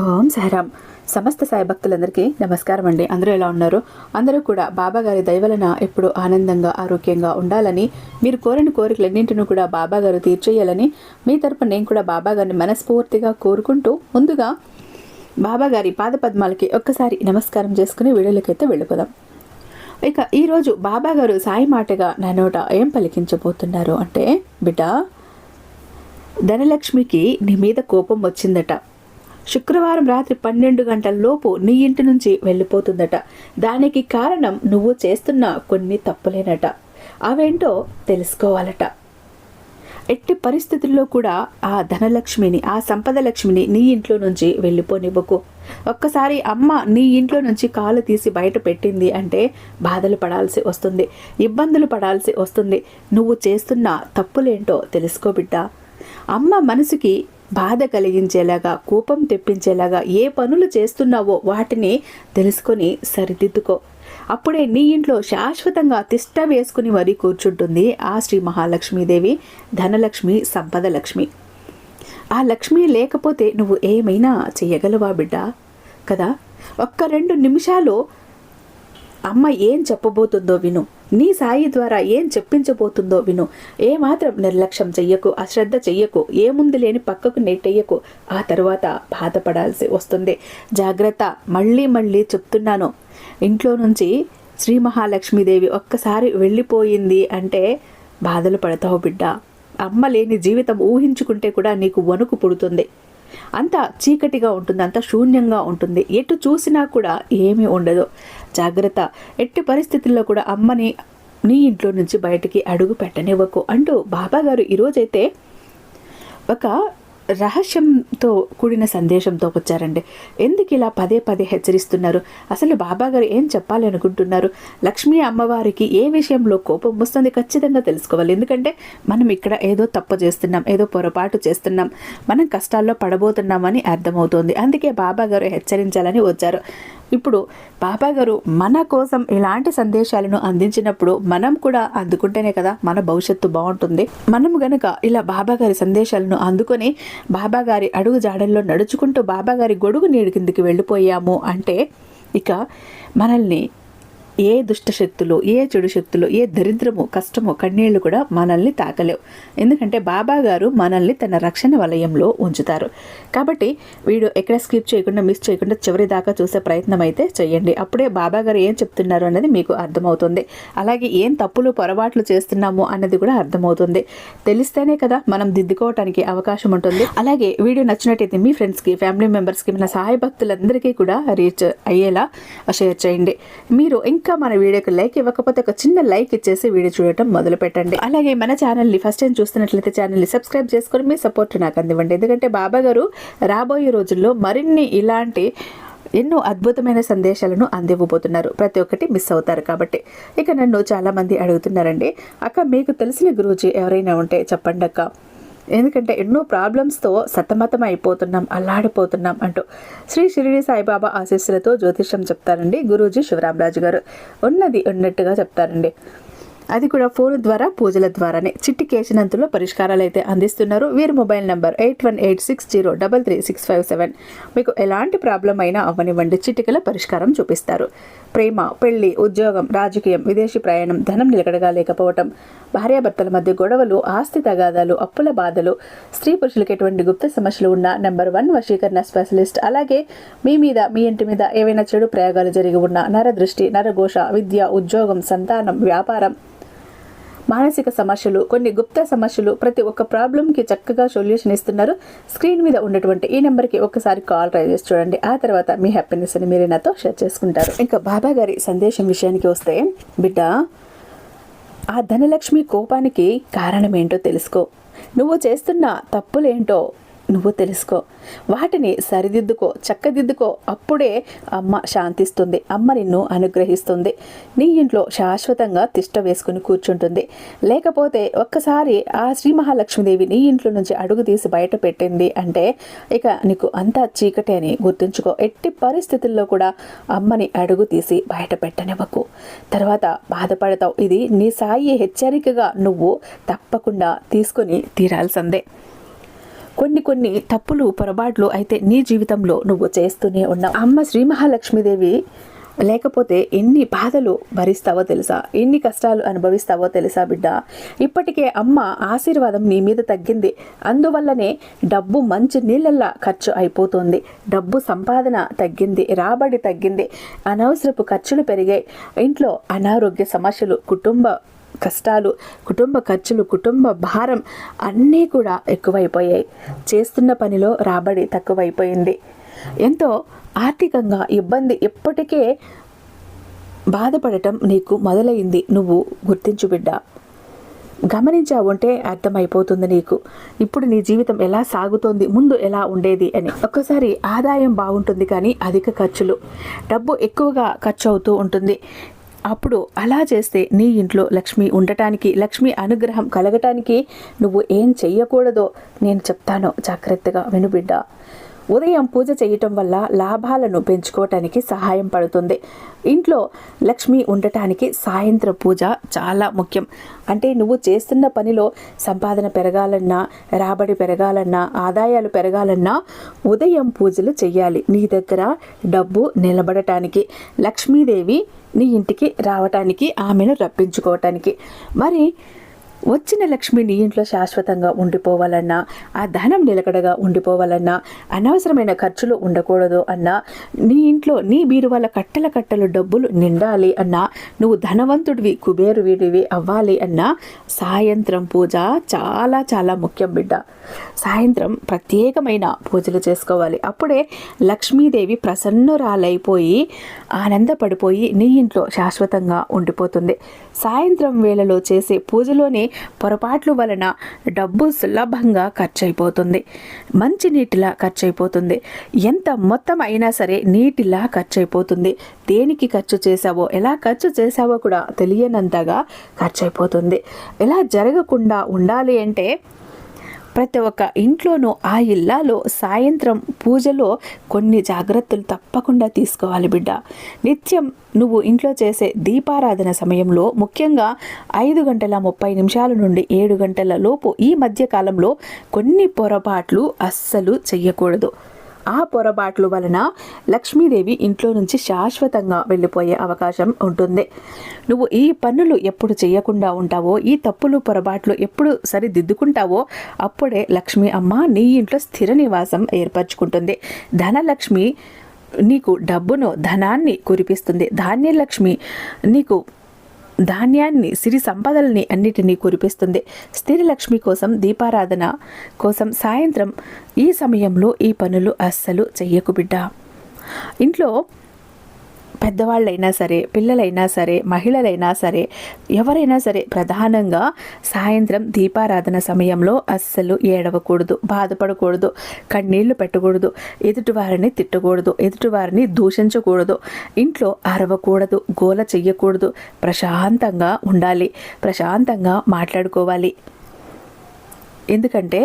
ఓం సహరాం. సమస్త సాయి భక్తులందరికీ నమస్కారం అండి అందరూ ఎలా ఉన్నారు? అందరూ కూడా బాబా గారి దయవలన ఎప్పుడు ఆనందంగా ఆరోగ్యంగా ఉండాలని మీరు కోరిన కోరికలన్నింటినీ కూడా బాబా గారు తీర్చేయాలని మీ తరపున నేను కూడా బాబా గారిని మనస్ఫూర్తిగా కోరుకుంటూ ముందుగా బాబా గారి పాద పద్మాలకి ఒక్కసారి నమస్కారం చేసుకుని వీడియోలకైతే వెళ్ళిపోదాం. ఇక ఈరోజు బాబా గారు సాయి మాటగా నా నోట ఏం పలికించబోతున్నారు అంటే బిడ్డ ధనలక్ష్మికి నీ మీద కోపం వచ్చిందట. శుక్రవారం రాత్రి పన్నెండు గంటల లోపు నీ ఇంటి నుంచి వెళ్ళిపోతుందట. దానికి కారణం నువ్వు చేస్తున్న కొన్ని తప్పులేనట. అవేంటో తెలుసుకోవాలట. ఎట్టి పరిస్థితుల్లో కూడా ఆ ధనలక్ష్మిని ఆ సంపద లక్ష్మిని నీ ఇంట్లో నుంచి వెళ్ళిపోనివ్వకు. ఒక్కసారి అమ్మ నీ ఇంట్లో నుంచి కాలు తీసి బయట పెట్టింది అంటే బాధలు పడాల్సి వస్తుంది ఇబ్బందులు పడాల్సి వస్తుంది. నువ్వు చేస్తున్న తప్పులేంటో తెలుసుకోబిడ్డా అమ్మ మనసుకి బాధ కలిగించేలాగా కోపం తెప్పించేలాగా ఏ పనులు చేస్తున్నావో వాటిని తెలుసుకొని సరిదిద్దుకో. అప్పుడే నీ ఇంట్లో శాశ్వతంగా తిష్ట వేసుకుని మరీ కూర్చుంటుంది ఆ శ్రీ మహాలక్ష్మీదేవి ధనలక్ష్మి సంపద లక్ష్మి ఆ లక్ష్మి లేకపోతే నువ్వు ఏమైనా చేయగలవా బిడ్డ? కదా? ఒక్క రెండు నిమిషాలు అమ్మ ఏం చెప్పబోతుందో విను. నీ సాయి ద్వారా ఏం చెప్పించబోతుందో విను. ఏమాత్రం నిర్లక్ష్యం చెయ్యకు అశ్రద్ధ చెయ్యకు ఏముంది లేని పక్కకు నెట్టెయ్యకు ఆ తర్వాత బాధపడాల్సి వస్తుంది. జాగ్రత్త మళ్ళీ మళ్ళీ చెప్తున్నాను. ఇంట్లో నుంచి శ్రీ మహాలక్ష్మీదేవి ఒక్కసారి వెళ్ళిపోయింది అంటే బాధలు పడతావు బిడ్డ. అమ్మ లేని జీవితం ఊహించుకుంటే కూడా నీకు వణుకు పుడుతుంది. అంత చీకటిగా ఉంటుంది అంత శూన్యంగా ఉంటుంది. ఎటు చూసినా కూడా ఏమీ ఉండదు. జాగ్రత్త. ఎట్టి పరిస్థితుల్లో కూడా అమ్మని నీ ఇంట్లో నుంచి బయటికి అడుగు పెట్టనివ్వకు అంటూ బాబా గారు ఈరోజైతే ఒక రహస్యంతో కూడిన సందేశంతో వచ్చారండి. ఎందుకు ఇలా పదే పదే హెచ్చరిస్తున్నారు? అసలు బాబాగారు ఏం చెప్పాలి అనుకుంటున్నారు? లక్ష్మీ అమ్మవారికి ఏ విషయంలో కోపం వస్తుంది ఖచ్చితంగా తెలుసుకోవాలి. ఎందుకంటే మనం ఇక్కడ ఏదో తప్పు చేస్తున్నాం ఏదో పొరపాటు చేస్తున్నాం మనం కష్టాల్లో పడబోతున్నామని అర్థమవుతోంది. అందుకే బాబాగారు హెచ్చరించాలని వచ్చారు. ఇప్పుడు బాబా గారు మన కోసం ఇలాంటి సందేశాలను అందించినప్పుడు మనం కూడా అందుకుంటేనే కదా మన భవిష్యత్తు బాగుంటుంది. మనం గనక ఇలా బాబా గారి సందేశాలను అందుకొని బాబా గారి అడుగు జాడల్లో నడుచుకుంటూ బాబా గారి గొడుగు నీడి కిందికి వెళ్ళిపోయాము అంటే ఇక మనల్ని ఏ దుష్ట శక్తులు ఏ చెడు శక్తులు ఏ దరిద్రము కష్టము కన్నీళ్ళు కూడా మనల్ని తాకలేవు. ఎందుకంటే బాబా గారు మనల్ని తన రక్షణ వలయంలో ఉంచుతారు. కాబట్టి వీడియో ఎక్కడ స్కిప్ చేయకుండా మిస్ చేయకుండా చివరి దాకా చూసే ప్రయత్నం అయితే చేయండి అప్పుడే బాబా గారు ఏం చెప్తున్నారు అన్నది మీకు అర్థమవుతుంది. అలాగే ఏం తప్పులు పొరపాట్లు చేస్తున్నాము అన్నది కూడా అర్థమవుతుంది. తెలిస్తేనే కదా మనం దిద్దుకోవటానికి అవకాశం ఉంటుంది. అలాగే వీడియో నచ్చినట్టయితే మీ ఫ్రెండ్స్కి ఫ్యామిలీ మెంబర్స్కి మన సహాయ భక్తులందరికీ కూడా రీచ్ అయ్యేలా షేర్ చేయండి. మీరు ఇంకా ఇంకా మన వీడియోకి లైక్ ఇవ్వకపోతే ఒక చిన్న లైక్ ఇచ్చేసి వీడియో చూడటం మొదలు పెట్టండి అలాగే మన ఛానల్ని ఫస్ట్ టైం చూస్తున్నట్లయితే ఛానల్ని సబ్స్క్రైబ్ చేసుకొని మీ సపోర్ట్ నాకు అందివ్వండి. ఎందుకంటే బాబా గారు రాబోయే రోజుల్లో మరిన్ని ఇలాంటి ఎన్నో అద్భుతమైన సందేశాలను అందివ్వబోతున్నారు. ప్రతి ఒక్కటి మిస్ అవుతారు కాబట్టి. ఇక నన్ను చాలామంది అడుగుతున్నారండి అక్క మీకు తెలిసిన గురూజీ ఎవరైనా ఉంటే చెప్పండి అక్క ఎందుకంటే ఎన్నో ప్రాబ్లమ్స్తో సతమతం అయిపోతున్నాం అల్లాడిపోతున్నాం అంటూ శ్రీ షిరిడి సాయిబాబా ఆశీస్సులతో జ్యోతిష్యం చెప్తారండి గురూజీ శివరామరాజు గారు. ఉన్నది ఉన్నట్టుగా చెప్తారండి. అది కూడా ఫోన్ ద్వారా పూజల ద్వారానే. చిట్టి కేసినంతలో పరిష్కారాలు అయితే అందిస్తున్నారు. వీరి mobile number eight one eight six zero double three six five seven. మీకు ఎలాంటి ప్రాబ్లం అయినా అవ్వనివ్వండి. చిటికల పరిష్కారం చూపిస్తారు. ప్రేమ పెళ్ళి ఉద్యోగం రాజకీయం విదేశీ ప్రయాణం ధనం నిలకడగా లేకపోవటం భార్యాభర్తల మధ్య గొడవలు ఆస్తి తగాదాలు అప్పుల బాధలు స్త్రీ పురుషులకు ఎటువంటి గుప్త సమస్యలు ఉన్న నెంబర్ వన్ వశీకరణ స్పెషలిస్ట్. అలాగే మీ మీద మీ ఇంటి మీద ఏవైనా చెడు ప్రయోగాలు జరిగి ఉన్న నరదృష్టి నరఘోష విద్య ఉద్యోగం సంతానం వ్యాపారం మానసిక సమస్యలు కొన్ని గుప్త సమస్యలు ప్రతి ఒక్క ప్రాబ్లంకి చక్కగా సొల్యూషన్ ఇస్తున్నారు. స్క్రీన్ మీద ఉన్నటువంటి ఈ నెంబర్కి ఒకసారి కాల్ ట్రై చేసి చూడండి. ఆ తర్వాత మీ హ్యాపీనెస్ని మీరు నాతో షేర్ చేసుకుంటారు. ఇంకా బాబా గారి సందేశం విషయానికి వస్తే బిడ్డ ఆ ధనలక్ష్మి కోపానికి కారణం ఏంటో తెలుసుకో. నువ్వు చేస్తున్న తప్పులేంటో నువ్వు తెలుసుకో. వాటిని సరిదిద్దుకో చక్కదిద్దుకో. అప్పుడే అమ్మ శాంతిస్తుంది. అమ్మ నిన్ను అనుగ్రహిస్తుంది. నీ ఇంట్లో శాశ్వతంగా తిష్ట వేసుకుని కూర్చుంటుంది. లేకపోతే ఒక్కసారి ఆ శ్రీ మహాలక్ష్మీదేవి నీ ఇంట్లో నుంచి అడుగు తీసి బయట పెట్టింది అంటే ఇక నీకు అంతా చీకటి అని గుర్తుంచుకో. ఎట్టి పరిస్థితుల్లో కూడా అమ్మని అడుగు తీసి బయట పెట్టనివ్వకు. తర్వాత బాధపడతావు. ఇది నీ సాయి హెచ్చరికగా నువ్వు తప్పకుండా తీసుకొని తీరాల్సిందే. కొన్ని కొన్ని తప్పులు పొరపాట్లు అయితే నీ జీవితంలో నువ్వు చేస్తూనే ఉన్నావు. అమ్మ శ్రీ మహాలక్ష్మీదేవి లేకపోతే ఎన్ని బాధలు భరిస్తావో తెలుసా? ఎన్ని కష్టాలు అనుభవిస్తావో తెలుసా బిడ్డ? ఇప్పటికే అమ్మ ఆశీర్వాదం నీ మీద తగ్గింది. అందువల్లనే డబ్బు మంచి నీళ్ళల్లా ఖర్చు అయిపోతుంది. డబ్బు సంపాదన తగ్గింది రాబడి తగ్గింది. అనవసరపు ఖర్చులు పెరిగాయి. ఇంట్లో అనారోగ్య సమస్యలు కుటుంబ కష్టాలు కుటుంబ ఖర్చులు కుటుంబ భారం అన్నీ కూడా ఎక్కువైపోయాయి. చేస్తున్న పనిలో రాబడి తక్కువైపోయింది. ఎంతో ఆర్థికంగా ఇబ్బంది ఇప్పటికే బాధపడటం నీకు మొదలైంది నువ్వు గుర్తించు బిడ్డ. గమనించావుంటే అర్థమైపోతుంది నీకు. ఇప్పుడు నీ జీవితం ఎలా సాగుతోంది ముందు ఎలా ఉండేది అని. ఒక్కసారి ఆదాయం బాగుంటుంది కానీ అధిక ఖర్చులు. డబ్బు ఎక్కువగా ఖర్చు అవుతూ ఉంటుంది. అప్పుడు అలా చేస్తే నీ ఇంట్లో లక్ష్మి ఉండటానికి లక్ష్మి అనుగ్రహం కలగటానికి నువ్వు ఏం చెయ్యకూడదో నేను చెప్తాను జాగ్రత్తగా వినుబిడ్డ ఉదయం పూజ చేయటం వల్ల లాభాలను పెంచుకోవటానికి సహాయం పడుతుంది. ఇంట్లో లక్ష్మి ఉండటానికి సాయంత్రం పూజ చాలా ముఖ్యం. అంటే నువ్వు చేస్తున్న పనిలో సంపాదన పెరగాలన్నా రాబడి పెరగాలన్నా ఆదాయాలు పెరగాలన్నా ఉదయం పూజలు చేయాలి నీ దగ్గర డబ్బు నిలబడటానికి లక్ష్మీదేవి నీ ఇంటికి రావటానికి ఆమెను రప్పించుకోవటానికి. మరి వచ్చిన లక్ష్మి నీ ఇంట్లో శాశ్వతంగా ఉండిపోవాలన్నా ఆ ధనం నిలకడగా ఉండిపోవాలన్నా అనవసరమైన ఖర్చులు ఉండకూడదు అన్నా నీ ఇంట్లో నీ బీరువాల కట్టల కట్టలు డబ్బులు నిండాలి అన్నా నువ్వు ధనవంతుడివి కుబేరువీడివి అవ్వాలి అన్నా సాయంత్రం పూజ చాలా చాలా ముఖ్యం బిడ్డ. సాయంత్రం ప్రత్యేకమైన పూజలు చేసుకోవాలి. అప్పుడే లక్ష్మీదేవి ప్రసన్నురాలైపోయి ఆనందపడిపోయి నీ ఇంట్లో శాశ్వతంగా ఉండిపోతుంది. సాయంత్రం వేళలో చేసే పూజలోనే పొరపాట్ల వలన డబ్బు సులభంగా ఖర్చయిపోతుంది మంచి నీటిలా ఖర్చయిపోతుంది ఎంత మొత్తం అయినా సరే నీటిలా ఖర్చయిపోతుంది దేనికి ఖర్చు చేశావో ఎలా ఖర్చు చేశావో కూడా తెలియనంతగా ఖర్చయిపోతుంది ఎలా జరగకుండా ఉండాలి అంటే ప్రతి ఒక్క ఇంట్లోనూ ఆ ఇల్లాలో సాయంత్రం పూజలో కొన్ని జాగ్రత్తలు తప్పకుండా తీసుకోవాలి బిడ్డ. నిత్యం నువ్వు ఇంట్లో చేసే దీపారాధన సమయంలో ముఖ్యంగా ఐదు గంటల ముప్పై నిమిషాల నుండి ఏడు గంటల లోపు ఈ మధ్యకాలంలో కొన్ని పొరపాట్లు అస్సలు చెయ్యకూడదు. ఆ పొరపాట్ల వలన లక్ష్మీదేవి ఇంట్లో నుంచి శాశ్వతంగా వెళ్ళిపోయే అవకాశం ఉంటుంది. నువ్వు ఈ పనులు ఎప్పుడు చేయకుండా ఉంటావో ఈ తప్పులు పొరపాట్లు ఎప్పుడు సరిదిద్దుకుంటావో అప్పుడే లక్ష్మి అమ్మ నీ ఇంట్లో స్థిర నివాసం ఏర్పరచుకుంటుంది. ధనలక్ష్మి నీకు డబ్బును ధనాన్ని కురిపిస్తుంది. ధాన్యలక్ష్మి నీకు ధాన్యాన్ని సిరి సంపదల్ని అన్నిటినీ కురిపిస్తుంది. స్త్రీలక్ష్మి కోసం దీపారాధన కోసం సాయంత్రం ఈ సమయంలో ఈ పనులు అస్సలు చెయ్యకు బిడ్డ. ఇంట్లో పెద్దవాళ్ళైనా సరే పిల్లలైనా సరే మహిళలైనా సరే ఎవరైనా సరే ప్రధానంగా సాయంత్రం దీపారాధన సమయంలో అస్సలు ఏడవకూడదు బాధపడకూడదు కన్నీళ్ళు పెట్టకూడదు ఎదుటివారిని తిట్టకూడదు ఎదుటివారిని దూషించకూడదు ఇంట్లో అరవకూడదు గోల చెయ్యకూడదు ప్రశాంతంగా ఉండాలి ప్రశాంతంగా మాట్లాడుకోవాలి. ఎందుకంటే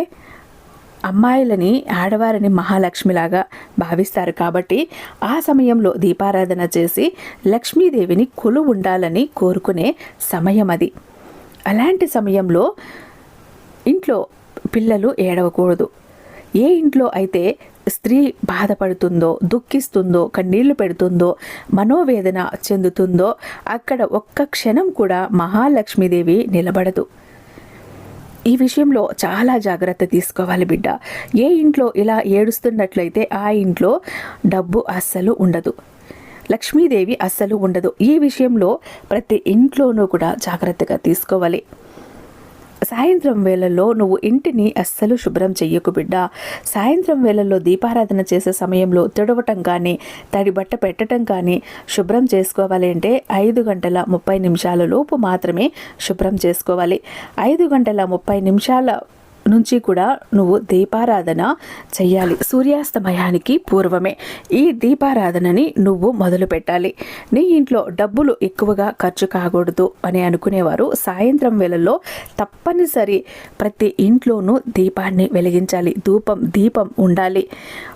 అమ్మాయిలని ఆడవారిని మహాలక్ష్మిలాగా భావిస్తారు కాబట్టి ఆ సమయంలో దీపారాధన చేసి లక్ష్మీదేవిని కొలు ఉండాలని కోరుకునే సమయం అది. అలాంటి సమయంలో ఇంట్లో పిల్లలు ఏడవకూడదు. ఏ ఇంట్లో అయితే స్త్రీ బాధపడుతుందో దుఃఖిస్తుందో కన్నీళ్ళు పెడుతుందో మనోవేదన చెందుతుందో అక్కడ ఒక్క క్షణం కూడా మహాలక్ష్మీదేవి నిలబడదు. ఈ విషయంలో చాలా జాగ్రత్త తీసుకోవాలి బిడ్డ. ఏ ఇంట్లో ఇలా ఏడుస్తున్నట్లయితే ఆ ఇంట్లో డబ్బు అస్సలు ఉండదు. లక్ష్మీదేవి అస్సలు ఉండదు. ఈ విషయంలో ప్రతి ఇంట్లోనూ కూడా జాగ్రత్తగా తీసుకోవాలి. సాయంత్రం వేళల్లో నువ్వు ఇంటిని అస్సలు శుభ్రం చెయ్యకు బిడ్డ. సాయంత్రం వేళల్లో దీపారాధన చేసే సమయంలో తుడవటం కానీ తడి బట్ట పెట్టడం కానీ శుభ్రం చేసుకోవాలి అంటే ఐదు గంటల ముప్పై నిమిషాల లోపు మాత్రమే శుభ్రం చేసుకోవాలి. ఐదు గంటల ముప్పై నిమిషాల నుంచి కూడా నువ్వు దీపారాధన చెయ్యాలి. సూర్యాస్తమయానికి పూర్వమే ఈ దీపారాధనని నువ్వు మొదలు పెట్టాలి. నీ ఇంట్లో డబ్బులు ఎక్కువగా ఖర్చు కాకూడదు అని అనుకునేవారు. సాయంత్రం వేళల్లో తప్పనిసరి ప్రతి ఇంట్లోనూ దీపాన్ని వెలిగించాలి. ధూపం దీపం ఉండాలి.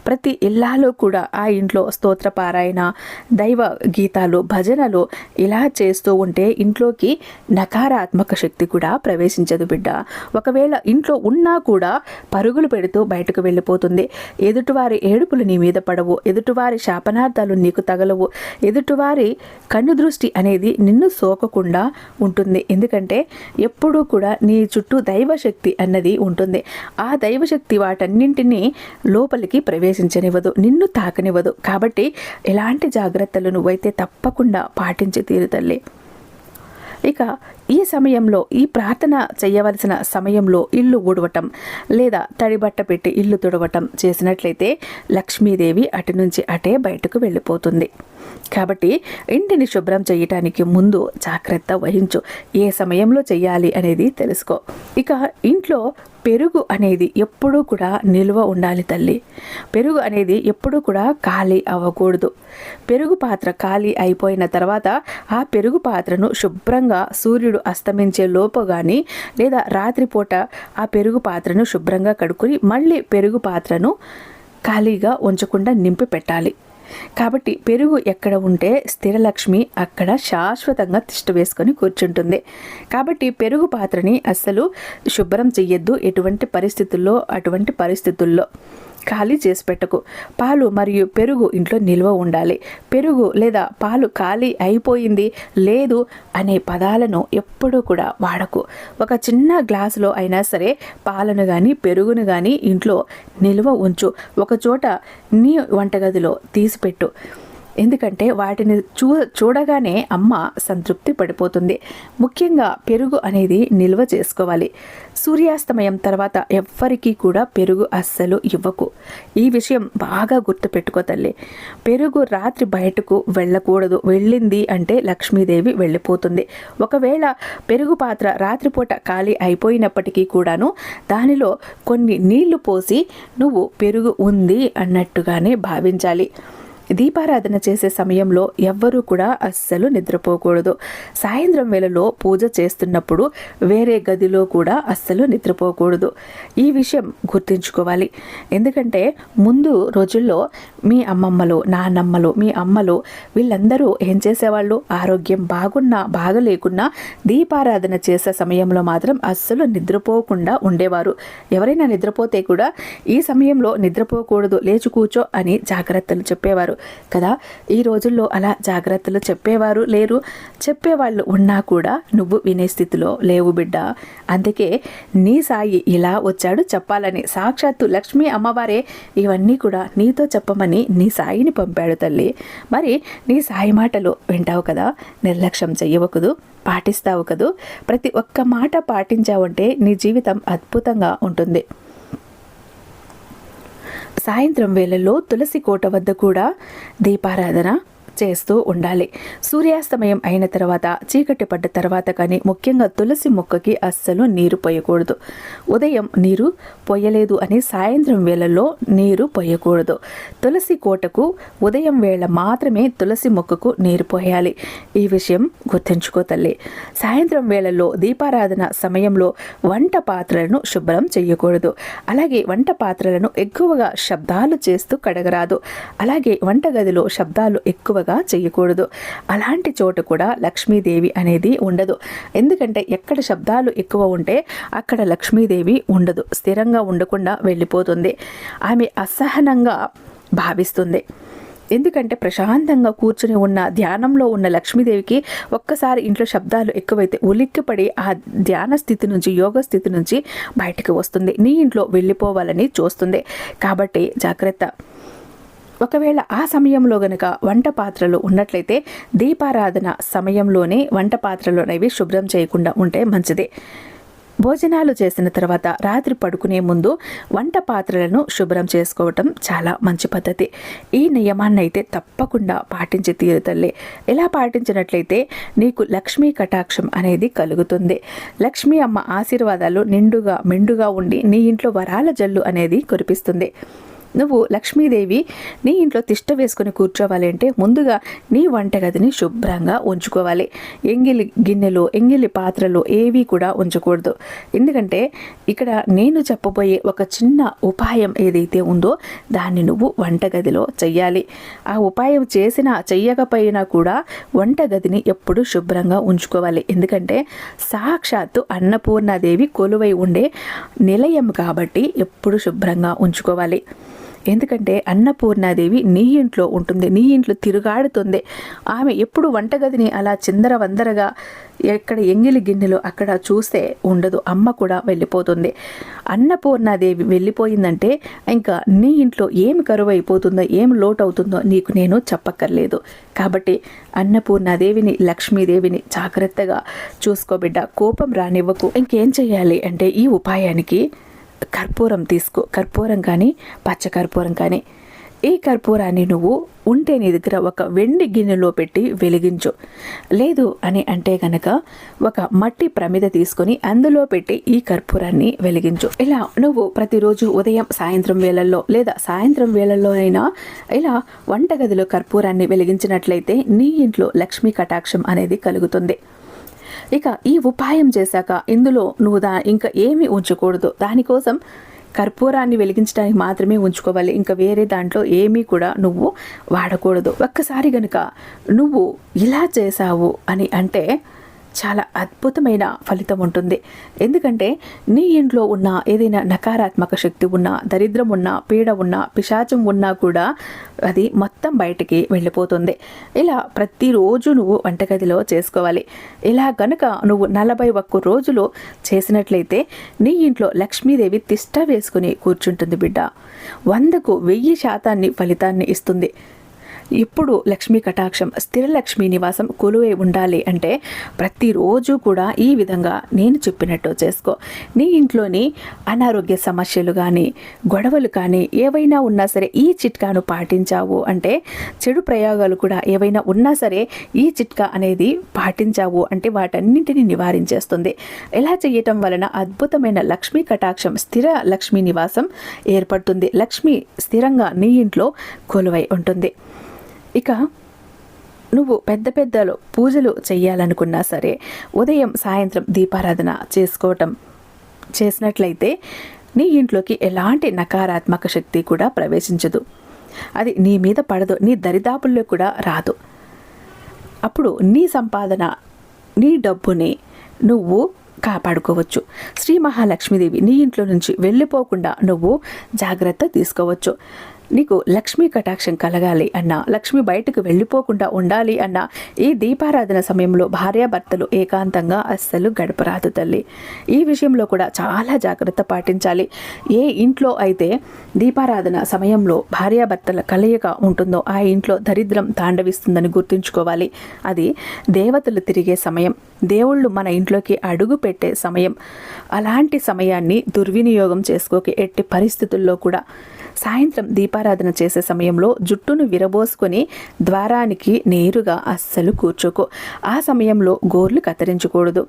ప్రతి ఇల్లాలో కూడా ఆ ఇంట్లో స్తోత్ర పారాయణ దైవ గీతాలు భజనలు ఇలా చేస్తూ ఉంటే ఇంట్లోకి నకారాత్మక శక్తి కూడా ప్రవేశించదు బిడ్డ. ఒకవేళ ఇంట్లో ఉన్నా కూడా పరుగులు పెడుతూ బయటకు వెళ్ళిపోతుంది. ఎదుటివారి ఏడుపులు నీ మీద పడవు. ఎదుటివారి శాపనార్థాలు నీకు తగలవు. ఎదుటివారి కన్ను దృష్టి అనేది నిన్ను సోకకుండా ఉంటుంది. ఎందుకంటే ఎప్పుడూ కూడా నీ చుట్టూ దైవశక్తి అన్నది ఉంటుంది. ఆ దైవశక్తి వాటన్నింటినీ లోపలికి ప్రవేశించనివ్వదు నిన్ను తాకనివ్వదు. కాబట్టి ఎలాంటి జాగ్రత్తలు నువ్వైతే తప్పకుండా పాటించి తీరుతల్లి ఇక ఈ సమయంలో ఈ ప్రార్థన చేయవలసిన సమయంలో ఇల్లు ఊడవటం లేదా తడిబట్ట పెట్టి ఇల్లు తుడవటం చేసినట్లయితే లక్ష్మీదేవి అటు నుంచి అటే బయటకు వెళ్ళిపోతుంది. కాబట్టి ఇంటిని శుభ్రం చేయటానికి ముందు జాగ్రత్త వహించు. ఏ సమయంలో చేయాలి అనేది తెలుసుకో. ఇక ఇంట్లో పెరుగు అనేది ఎప్పుడూ కూడా నిల్వ ఉండాలి తల్లి. పెరుగు అనేది ఎప్పుడూ కూడా ఖాళీ అవ్వకూడదు. పెరుగు పాత్ర ఖాళీ అయిపోయిన తర్వాత ఆ పెరుగు పాత్రను శుభ్రంగా సూర్యుడు అస్తమించే లోపు కానీ లేదా రాత్రిపూట ఆ పెరుగు పాత్రను శుభ్రంగా కడుక్కుని మళ్ళీ పెరుగు పాత్రను ఖాళీగా ఉంచకుండా నింపి పెట్టాలి. కాబట్టి పెరుగు ఎక్కడ ఉంటే స్థిరలక్ష్మి అక్కడ శాశ్వతంగా తిష్ట వేసుకొని కూర్చుంటుంది. కాబట్టి పెరుగు పాత్రని అస్సలు శుభ్రం చెయ్యొద్దు. ఎటువంటి పరిస్థితుల్లో అటువంటి పరిస్థితుల్లో. ఖాళీ చేసి పెట్టకు. పాలు మరియు పెరుగు ఇంట్లో నిల్వ ఉండాలి. పెరుగు లేదా పాలు ఖాళీ అయిపోయింది లేదు అనే పదాలను ఎప్పుడూ కూడా వాడకు. ఒక చిన్న గ్లాసులో అయినా సరే పాలను కానీ పెరుగును కానీ ఇంట్లో నిల్వ ఉంచు. ఒకచోట నీ వంటగదిలో తీసిపెట్టు. ఎందుకంటే వాటిని చూ చూడగానే అమ్మ సంతృప్తి పడిపోతుంది. ముఖ్యంగా పెరుగు అనేది నిల్వ చేసుకోవాలి. సూర్యాస్తమయం తర్వాత ఎవ్వరికీ కూడా పెరుగు అస్సలు ఇవ్వకు. ఈ విషయం బాగా గుర్తుపెట్టుకో తల్లి. పెరుగు రాత్రి బయటకు వెళ్ళకూడదు. వెళ్ళింది అంటే లక్ష్మీదేవి వెళ్ళిపోతుంది. ఒకవేళ పెరుగు పాత్ర రాత్రిపూట ఖాళీ అయిపోయినప్పటికీ కూడాను దానిలో కొన్ని నీళ్ళు పోసి నువ్వు పెరుగు ఉంది అన్నట్టుగానే భావించాలి. దీపారాధన చేసే సమయంలో ఎవ్వరూ కూడా అస్సలు నిద్రపోకూడదు. సాయంత్రం వేళలో పూజ చేస్తున్నప్పుడు వేరే గదిలో కూడా అస్సలు నిద్రపోకూడదు. ఈ విషయం గుర్తుంచుకోవాలి. ఎందుకంటే ముందు రోజుల్లో మీ అమ్మమ్మలు నాన్నమ్మలు మీ అమ్మలు వీళ్ళందరూ ఏం చేసేవాళ్ళు? ఆరోగ్యం బాగున్నా బాగలేకున్నా దీపారాధన చేసే సమయంలో మాత్రం అస్సలు నిద్రపోకుండా ఉండేవారు. ఎవరైనా నిద్రపోతే కూడా ఈ సమయంలో నిద్రపోకూడదు లేచి కూర్చో అని జాగ్రత్తలు చెప్పేవారు. కదా? ఈ రోజుల్లో అలా జాగ్రత్తలు చెప్పేవారు లేరు. చెప్పేవాళ్ళు ఉన్నా కూడా నువ్వు వినే స్థితిలో లేవు బిడ్డ. అందుకే నీ సాయి ఇలా వచ్చాడు చెప్పాలని. సాక్షాత్తు లక్ష్మీ అమ్మవారే. ఇవన్నీ కూడా నీతో చెప్పమని నీ సాయిని పంపాడు తల్లి. మరి నీ సాయి మాటలు వింటావు కదా? నిర్లక్ష్యం చెయ్యవకదు పాటిస్తావు కదూ? ప్రతి ఒక్క మాట పాటించావంటే నీ జీవితం అద్భుతంగా ఉంటుంది. సాయంత్రం వేళల్లో తులసి కోట వద్ద కూడా దీపారాధన చేస్తూ ఉండాలి. సూర్యాస్తమయం అయిన తర్వాత చీకటి పడ్డ తర్వాత కానీ ముఖ్యంగా తులసి మొక్కకి అస్సలు నీరు పోయకూడదు. ఉదయం నీరు పోయలేదు అని సాయంత్రం వేళల్లో నీరు పోయకూడదు. తులసి కోటకు ఉదయం వేళ మాత్రమే తులసి మొక్కకు నీరు పోయాలి. ఈ విషయం గుర్తుంచుకో తల్లి. సాయంత్రం వేళల్లో దీపారాధన సమయంలో వంట పాత్రలను శుభ్రం చేయకూడదు అలాగే వంట పాత్రలను ఎక్కువగా శబ్దాలు చేస్తూ కడగరాదు. అలాగే వంటగదిలో శబ్దాలు ఎక్కువగా ఎక్కువగా చేయకూడదు అలాంటి చోట కూడా లక్ష్మీదేవి అనేది ఉండదు. ఎందుకంటే ఎక్కడ శబ్దాలు ఎక్కువ ఉంటే అక్కడ లక్ష్మీదేవి ఉండదు. స్థిరంగా ఉండకుండా వెళ్ళిపోతుంది. ఆమె అసహనంగా భావిస్తుంది. ఎందుకంటే ప్రశాంతంగా కూర్చుని ఉన్న ధ్యానంలో ఉన్న లక్ష్మీదేవికి ఒక్కసారి ఇంట్లో శబ్దాలు ఎక్కువైతే ఉలిక్కిపడి ఆ ధ్యాన స్థితి నుంచి యోగ స్థితి నుంచి బయటకు వస్తుంది. నీ ఇంట్లో వెళ్ళిపోవాలని చూస్తుంది. కాబట్టి జాగ్రత్త. ఒకవేళ ఆ సమయంలో గనక వంట పాత్రలు ఉన్నట్లయితే దీపారాధన సమయంలోనే వంట పాత్రలు అనేవి శుభ్రం చేయకుండా ఉంటే మంచిదే. భోజనాలు చేసిన తర్వాత రాత్రి పడుకునే ముందు వంట పాత్రలను శుభ్రం చేసుకోవటం చాలా మంచి పద్ధతి. ఈ నియమాన్ని అయితే తప్పకుండా పాటించి తీరుతల్లే ఇలా పాటించినట్లయితే నీకు లక్ష్మీ కటాక్షం అనేది కలుగుతుంది. లక్ష్మీ అమ్మ ఆశీర్వాదాలు నిండుగా మెండుగా ఉండి నీ ఇంట్లో వరాల జల్లు అనేది కురిపిస్తుంది. నువ్వు లక్ష్మీదేవి నీ ఇంట్లో తిష్ట వేసుకుని కూర్చోవాలి అంటే ముందుగా నీ వంటగదిని శుభ్రంగా ఉంచుకోవాలి. ఎంగిలి గిన్నెలు ఎంగిలి పాత్రలు ఏవి కూడా ఉంచకూడదు. ఎందుకంటే ఇక్కడ నేను చెప్పబోయే ఒక చిన్న ఉపాయం ఏదైతే ఉందో దాన్ని నువ్వు వంటగదిలో చెయ్యాలి. ఆ ఉపాయం చేసినా చెయ్యకపోయినా కూడా వంటగదిని ఎప్పుడు శుభ్రంగా ఉంచుకోవాలి. ఎందుకంటే సాక్షాత్తు అన్నపూర్ణాదేవి కొలువై ఉండే నిలయం కాబట్టి ఎప్పుడు శుభ్రంగా ఉంచుకోవాలి. ఎందుకంటే అన్నపూర్ణాదేవి నీ ఇంట్లో ఉంటుంది నీ ఇంట్లో తిరుగాడుతుంది. ఆమె ఎప్పుడు వంటగదిని అలా చిందర వందరగా ఎక్కడ ఎంగిలి గిన్నెలు అక్కడ చూస్తే ఉండదు అమ్మ కూడా వెళ్ళిపోతుంది. అన్నపూర్ణాదేవి వెళ్ళిపోయిందంటే ఇంకా నీ ఇంట్లో ఏమి కరువు అయిపోతుందో ఏం లోటు అవుతుందో నీకు నేను చెప్పక్కర్లేదు. కాబట్టి అన్నపూర్ణాదేవిని లక్ష్మీదేవిని జాగ్రత్తగా చూసుకోబిడ్డ కోపం రానివ్వకు. ఇంకేం చేయాలి అంటే ఈ ఉపాయానికి కర్పూరం తీసుకో కర్పూరం కానీ పచ్చ కర్పూరం కానీ. ఈ కర్పూరాన్ని నువ్వు ఉంటే నీ దగ్గర ఒక వెండి గిన్నెలో పెట్టి వెలిగించు. లేదు అని అంటే కనుక ఒక మట్టి ప్రమిద తీసుకొని అందులో పెట్టి ఈ కర్పూరాన్ని వెలిగించు. ఇలా నువ్వు ప్రతిరోజు ఉదయం సాయంత్రం వేళల్లో లేదా సాయంత్రం వేళల్లో అయినా ఇలా వంటగదిలో కర్పూరాన్ని వెలిగించినట్లయితే నీ ఇంట్లో లక్ష్మీ కటాక్షం అనేది కలుగుతుంది. ఇక ఈ ఉపాయం చేశాక ఇందులో నువ్వు దా ఇంకా ఏమి ఉంచకూడదు. దానికోసం కర్పూరాన్ని వెలిగించడానికి మాత్రమే ఉంచుకోవాలి. ఇంకా వేరే దాంట్లో ఏమీ కూడా నువ్వు వాడకూడదు. ఒక్కసారి గనుక నువ్వు ఇలా చేశావు అని అంటే చాలా అద్భుతమైన ఫలితం ఉంటుంది. ఎందుకంటే నీ ఇంట్లో ఉన్న ఏదైనా నకారాత్మక శక్తి ఉన్నా దరిద్రం ఉన్నా పీడ ఉన్నా పిశాచం ఉన్నా కూడా అది మొత్తం బయటికి వెళ్ళిపోతుంది. ఇలా ప్రతిరోజు నువ్వు వంటగదిలో చేసుకోవాలి. ఇలా గనుక నువ్వు నలభై ఒక్క రోజులు చేసినట్లయితే నీ ఇంట్లో లక్ష్మీదేవి తిష్ట వేసుకుని కూర్చుంటుంది బిడ్డ. వందకు వెయ్యి శాతాన్ని ఫలితాన్ని ఇస్తుంది. ఇప్పుడు లక్ష్మీ కటాక్షం స్థిర లక్ష్మీ నివాసం కొలువై ఉండాలి అంటే ప్రతిరోజు కూడా ఈ విధంగా నేను చెప్పినట్టు చేసుకో. నీ ఇంట్లోని అనారోగ్య సమస్యలు కానీ గొడవలు కానీ ఏవైనా ఉన్నా సరే ఈ చిట్కాను పాటించావు అంటే చెడు ప్రయోగాలు కూడా ఏవైనా ఉన్నా సరే ఈ చిట్కా అనేది పాటించావు అంటే వాటన్నింటిని నివారించేస్తుంది. ఎలా చేయటం వలన అద్భుతమైన లక్ష్మీ కటాక్షం స్థిర లక్ష్మీ నివాసం ఏర్పడుతుంది. లక్ష్మి స్థిరంగా నీ ఇంట్లో కొలువై ఉంటుంది. ఇక నువ్వు పెద్ద పెద్దలు పూజలు చేయాలనుకున్నా సరే ఉదయం సాయంత్రం దీపారాధన చేసుకోవటం చేసినట్లయితే నీ ఇంట్లోకి ఎలాంటి నకారాత్మక శక్తి కూడా ప్రవేశించదు. అది నీ మీద పడదు నీ దరిదాపుల్లో కూడా రాదు. అప్పుడు నీ సంపాదన నీ డబ్బుని నువ్వు కాపాడుకోవచ్చు. శ్రీ మహాలక్ష్మీదేవి నీ ఇంట్లో నుంచి వెళ్ళిపోకుండా నువ్వు జాగ్రత్త తీసుకోవచ్చు. నీకు లక్ష్మీ కటాక్షం కలగాలి అన్న లక్ష్మి బయటకు వెళ్ళిపోకుండా ఉండాలి అన్న ఈ దీపారాధన సమయంలో భార్యాభర్తలు ఏకాంతంగా అస్సలు గడపరాదు తల్లి. ఈ విషయంలో కూడా చాలా జాగ్రత్త పాటించాలి. ఏ ఇంట్లో అయితే దీపారాధన సమయంలో భార్యాభర్తల కలయిక ఉంటుందో ఆ ఇంట్లో దరిద్రం తాండవిస్తుందని గుర్తుంచుకోవాలి. అది దేవతలు తిరిగే సమయం దేవుళ్ళు మన ఇంట్లోకి అడుగు పెట్టే సమయం. అలాంటి సమయాన్ని దుర్వినియోగం చేసుకోక ఎట్టి పరిస్థితుల్లో కూడా సాయంత్రం దీపారాధన చేసే సమయంలో జుట్టును విరబోసుకొని ద్వారానికి నేరుగా అస్సలు కూర్చోకు. ఆ సమయంలో గోర్లు కత్తిరించకూడదు.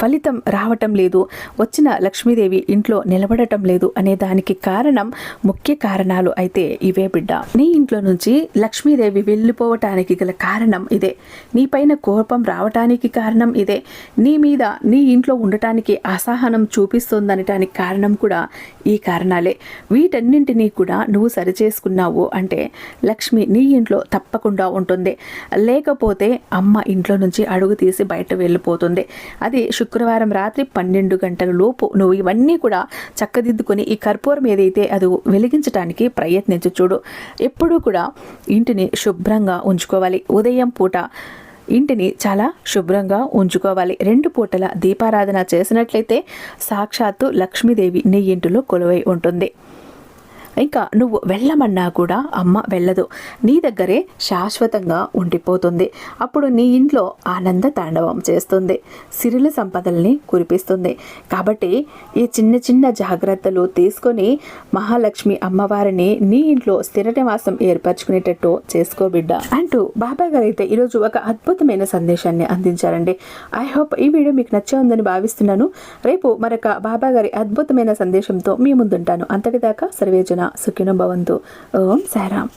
ఫలితం రావటం లేదు. వచ్చిన లక్ష్మీదేవి ఇంట్లో నిలబడటం లేదు అనే దానికి కారణం ముఖ్య కారణాలు అయితే ఇవే బిడ్డ. నీ ఇంట్లో నుంచి లక్ష్మీదేవి వెళ్ళిపోవటానికి గల కారణం ఇదే. నీపైన కోపం రావటానికి కారణం ఇదే. నీ మీద నీ ఇంట్లో ఉండటానికి అసహనం చూపిస్తుందనటానికి కారణం కూడా ఈ కారణాలే. వీటన్నింటినీ కూడా నువ్వు సరిచేసుకున్నావు అంటే లక్ష్మి నీ ఇంట్లో తప్పకుండా ఉంటుంది. లేకపోతే అమ్మ ఇంట్లో నుంచి అడుగు తీసి బయట వెళ్ళిపోతుంది. అది శుక్రవారం రాత్రి పన్నెండు గంటల లోపు నువ్వు ఇవన్నీ కూడా చక్కదిద్దుకొని ఈ కర్పూరం ఏదైతే అది వెలిగించడానికి ప్రయత్నించు చూడు. ఎప్పుడూ కూడా ఇంటిని శుభ్రంగా ఉంచుకోవాలి. ఉదయం పూట ఇంటిని చాలా శుభ్రంగా ఉంచుకోవాలి. రెండు పూటల దీపారాధన చేసినట్లయితే సాక్షాత్తు లక్ష్మీదేవి నీ ఇంటిలో కొలువై ఉంటుంది. ఇంకా నువ్వు వెళ్ళమన్నా కూడా అమ్మ వెళ్ళదు. నీ దగ్గరే శాశ్వతంగా ఉండిపోతుంది. అప్పుడు నీ ఇంట్లో ఆనంద తాండవం చేస్తుంది. సిరుల సంపదల్ని కురిపిస్తుంది. కాబట్టి ఈ చిన్న చిన్న జాగ్రత్తలు తీసుకొని మహాలక్ష్మి అమ్మవారిని నీ ఇంట్లో స్థిర నివాసం ఏర్పరచుకునేటట్టు చేసుకో బిడ్డ. అంటూ బాబా గారు అయితే ఈరోజు ఒక అద్భుతమైన సందేశాన్ని అందించారండి. ఐ హోప్ ఈ వీడియో మీకు నచ్చే ఉందని భావిస్తున్నాను. రేపు మరొక బాబా గారి అద్భుతమైన సందేశంతో మీ ముందుంటాను. అంతటిదాకా సర్వేజన సుఖినో భవంతు. ఓం సారాం